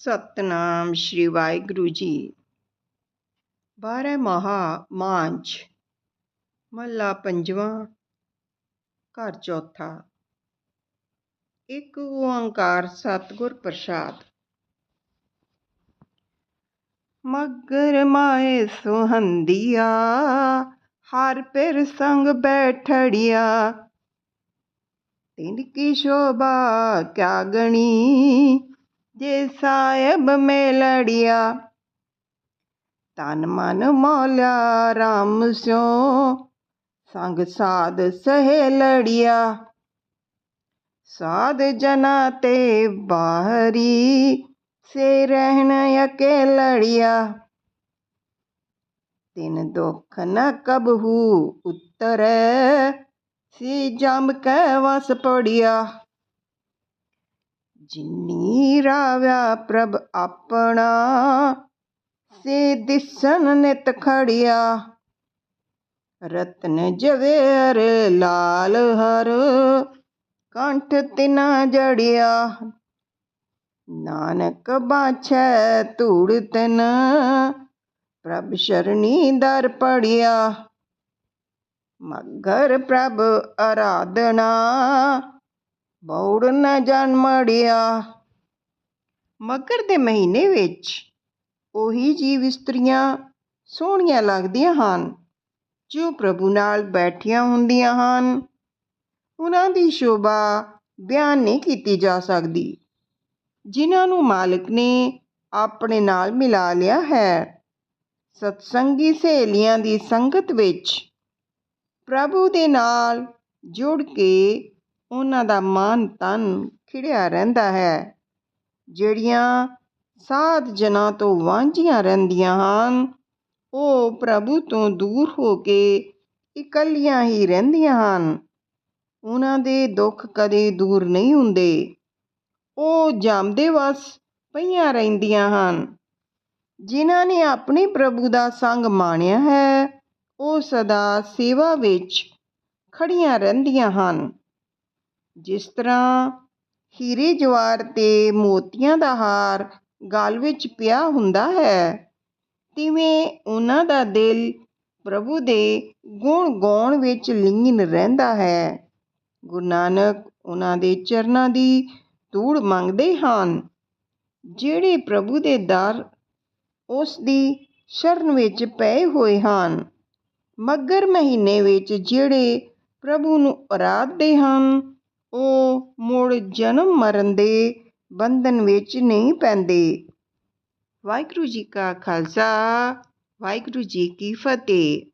ਸਤਨਾਮ ਸ਼੍ਰੀ ਵਾਹਿਗੁਰੂ ਜੀ। ਬਾਰਹ ਮਹਾ ਮਾਂਝ, ਮਹੱਲਾ ਪੰਜਵਾਂ, ਘਰ ਚੌਥਾ। ਇੱਕ ਓੰਕਾਰ ਸਤਿਗੁਰ ਪ੍ਰਸਾਦ। ਮਗਰ ਮਾਏ ਸੁਹੰਦੀਆ, ਹਰ ਪਿਰ ਸੰਗ ਬੈਠੜਿਆ। ਤਿੰਨ ਕੀ ਸ਼ੋਭਾ ਕਿਆ ਗਣੀ ਜੇ ਸਾਹਿਬ ਮੇਲੜਿਆ, ਤਨ ਮਨ ਮੌਲਿਆ ਰਾਮ ਸਿਉ, ਸੰਗ ਸਾਧ ਸਹੇਲੜਿਆ ਸਾਧ ਜਨਾ ਤੇ ਬਾਹਰੀ, ਸੇ ਰਹਿਣ ਅਕੇਲੜਿਆ ਤਿਨ ਦੁਖ ਨ ਕਬਹੂ ਉਤਰੈ, ਸੀ ਜਮ ਕੈ ਵਸ ਪੜਿਆ। ਜਿਨੀ ਰਾਵਿਆ ਪ੍ਰਭ ਆਪਣਾ, ਸੇ ਦਿਸਨ ਨਿਤ ਖੜਿਆ। ਰਤਨ ਜਵੇਰ ਲਾਲ ਹਰ, ਕੰਠ ਤਿਨਾ ਜੜਿਆ। ਨਾਨਕ ਬਾਛੈ ਧੂੜ ਤਨ, ਪ੍ਰਭ ਸ਼ਰਣੀ ਦਰ ਪੜਿਆ। ਮਗਰ ਪ੍ਰਭ ਆਰਾਧਨਾ ਬੌੜ ਨਾ ਜਨਮੜਿਆ ਮਗਰ ਦੇ ਮਹੀਨੇ ਵਿੱਚ ਉਹੀ ਜੀਵ ਇਸਤਰੀਆਂ ਸੋਹਣੀਆਂ ਲੱਗਦੀਆਂ ਹਨ, ਜੋ ਪ੍ਰਭੂ ਨਾਲ ਬੈਠੀਆਂ ਹੁੰਦੀਆਂ ਹਨ। ਉਹਨਾਂ ਦੀ ਸ਼ੋਭਾ ਬਿਆਨ ਨਹੀਂ ਕੀਤੀ ਜਾ ਸਕਦੀ, ਜਿਨ੍ਹਾਂ ਨੂੰ ਮਾਲਕ ਨੇ ਆਪਣੇ ਨਾਲ ਮਿਲਾ ਲਿਆ ਹੈ। ਸਤਸੰਗੀ ਸਹੇਲੀਆਂ ਦੀ ਸੰਗਤ ਵਿੱਚ ਪ੍ਰਭੂ ਦੇ ਨਾਲ ਜੁੜ ਕੇ ਉਹਨਾਂ ਦਾ ਮਨ ਤਨ ਖਿੜਿਆ ਰਹਿੰਦਾ ਹੈ, ਜਿਹੜੀਆਂ ਸਾਧ ਜਨਾਂ ਤੋਂ ਵਾਂਝੀਆਂ ਰਹਿੰਦੀਆਂ ਹਨ, ਉਹ ਪ੍ਰਭੂ ਤੋਂ ਦੂਰ ਹੋ ਕੇ ਇਕੱਲੀਆਂ ਹੀ ਰਹਿੰਦੀਆਂ ਹਨ। ਉਹਨਾਂ ਦੇ ਦੁੱਖ ਕਦੇ ਦੂਰ ਨਹੀਂ ਹੁੰਦੇ। ਉਹ ਜੰਮਦੇ ਵਸ ਪਈਆਂ ਰਹਿੰਦੀਆਂ ਹਨ। ਜਿਨ੍ਹਾਂ ਨੇ ਆਪਣੇ ਪ੍ਰਭੂ ਦਾ ਸੰਗ ਮਾਣਿਆ ਹੈ, ਉਹ ਸਦਾ ਸੇਵਾ ਵਿੱਚ ਖੜੀਆਂ ਰਹਿੰਦੀਆਂ ਹਨ। ਜਿਸ ਤਰ੍ਹਾਂ ਹੀਰੇ ਜਵਾਰ ਤੇ ਮੋਤੀਆਂ ਦਾ ਹਾਰ ਗਲ ਵਿੱਚ ਪਿਆ ਹੁੰਦਾ ਹੈ, ਤਿਵੇਂ ਉਹਨਾਂ ਦਾ ਦਿਲ ਪ੍ਰਭੂ ਦੇ ਗੁਣ ਗਾਉਣ ਵਿੱਚ ਲੀਨ ਰਹਿੰਦਾ ਹੈ। ਗੁਰੂ ਨਾਨਕ ਉਹਨਾਂ ਦੇ ਚਰਨਾਂ ਦੀ ਧੂੜ ਮੰਗਦੇ ਹਨ, ਜਿਹੜੇ ਪ੍ਰਭੂ ਦੇ ਦਰ ਉਸ ਦੀ ਸ਼ਰਨ ਵਿੱਚ ਪਏ ਹੋਏ ਹਨ। ਮਗਰ ਮਹੀਨੇ ਵਿੱਚ ਜਿਹੜੇ ਪ੍ਰਭੂ ਨੂੰ ਅਰਾਧਦੇ ਹਨ ਉਹ ਮੁੜ ਜਨਮ ਮਰਨ ਦੇ ਬੰਧਨ ਵਿੱਚ ਨਹੀਂ ਪੈਂਦੇ। ਵਾਹਿਗੁਰੂ ਜੀ ਕਾ ਖਾਲਸਾ, ਵਾਹਿਗੁਰੂ ਜੀ ਕੀ ਫਤਿਹ।